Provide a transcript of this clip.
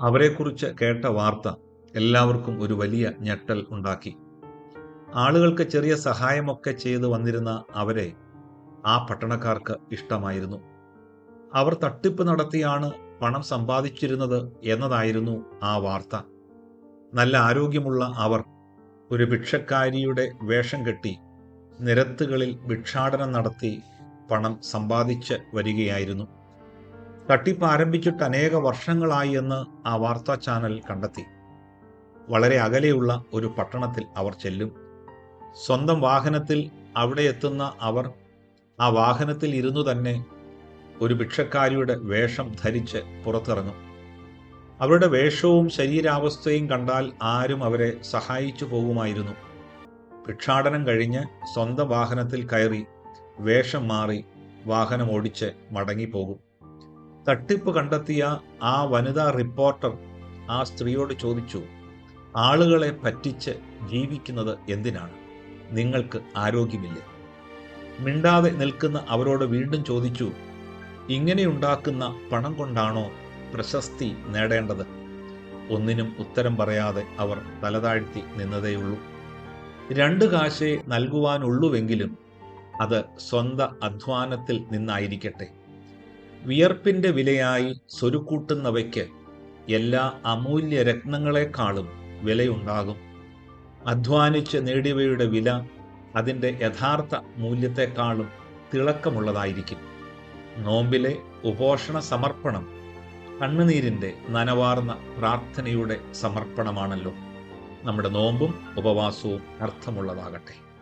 അവരെക്കുറിച്ച് കേട്ട വാർത്ത എല്ലാവർക്കും ഒരു വലിയ ഞെട്ടൽ ഉണ്ടാക്കി. ആളുകൾക്ക് ചെറിയ സഹായമൊക്കെ ചെയ്തു വന്നിരുന്ന അവരെ ആ പട്ടണക്കാർക്ക് ഇഷ്ടമായിരുന്നു. അവർ തട്ടിപ്പ് നടത്തിയാണ് പണം സമ്പാദിച്ചിരുന്നത് എന്നതായിരുന്നു ആ വാർത്ത. നല്ല ആരോഗ്യമുള്ള അവർ ഒരു ഭിക്ഷക്കാരിയുടെ വേഷം കെട്ടി നിരത്തുകളിൽ ഭിക്ഷാടനം നടത്തി പണം സമ്പാദിച്ച് വരികയായിരുന്നു. തട്ടിപ്പ് ആരംഭിച്ചിട്ട് അനേക വർഷങ്ങളായി എന്ന് ആ വാർത്താ ചാനൽ കണ്ടെത്തി. വളരെ അകലെയുള്ള ഒരു പട്ടണത്തിൽ അവർ ചെല്ലും. സ്വന്തം വാഹനത്തിൽ അവിടെ എത്തുന്ന അവർ ആ വാഹനത്തിൽ ഇരുന്നു തന്നെ ഒരു ഭിക്ഷക്കാരിയുടെ വേഷം ധരിച്ച് പുറത്തിറങ്ങും. അവരുടെ വേഷവും ശരീരാവസ്ഥയും കണ്ടാൽ ആരും അവരെ സഹായിച്ചു പോകുമായിരുന്നു. ഭിക്ഷാടനം കഴിഞ്ഞ് സ്വന്തം വാഹനത്തിൽ കയറി വേഷം മാറി വാഹനം ഓടിച്ച് മടങ്ങിപ്പോകും. തട്ടിപ്പ് കണ്ടെത്തിയ ആ വനിതാ റിപ്പോർട്ടർ ആ സ്ത്രീയോട് ചോദിച്ചു ആളുകളെ പറ്റിച്ച് ജീവിക്കുന്നത് എന്തിനാണ്? നിങ്ങൾക്ക് ആരോഗ്യമില്ലേ? മിണ്ടാതെ നിൽക്കുന്ന അവരോട് വീണ്ടും ചോദിച്ചു ഇങ്ങനെയുണ്ടാക്കുന്ന പണം കൊണ്ടാണോ പ്രശസ്തി നേടേണ്ടത്? ഒന്നിനും ഉത്തരം പറയാതെ അവർ തലതാഴ്ത്തി നിന്നതേയുള്ളൂ. രണ്ട് കാശേ നൽകുവാനുള്ളൂവെങ്കിലും അത് സ്വന്ത അധ്വാനത്തിൽ നിന്നായിരിക്കട്ടെ. വിയർപ്പിന്റെ വിലയായി സ്വരുക്കൂട്ടുന്നവയ്ക്ക് എല്ലാ അമൂല്യ രത്നങ്ങളെക്കാളും വിലയുണ്ടാകും. അധ്വാനിച്ച് നേടിയവയുടെ വില അതിന്റെ യഥാർത്ഥ മൂല്യത്തെക്കാളും തിളക്കമുള്ളതായിരിക്കും. നോമ്പിലെ ഉപോഷണ സമർപ്പണം കണ്ണുനീരിന്റെ നനവാർന്ന പ്രാർത്ഥനയുടെ സമർപ്പണമാണല്ലോ. നമ്മുടെ നോമ്പും ഉപവാസവും അർത്ഥമുള്ളതാകട്ടെ.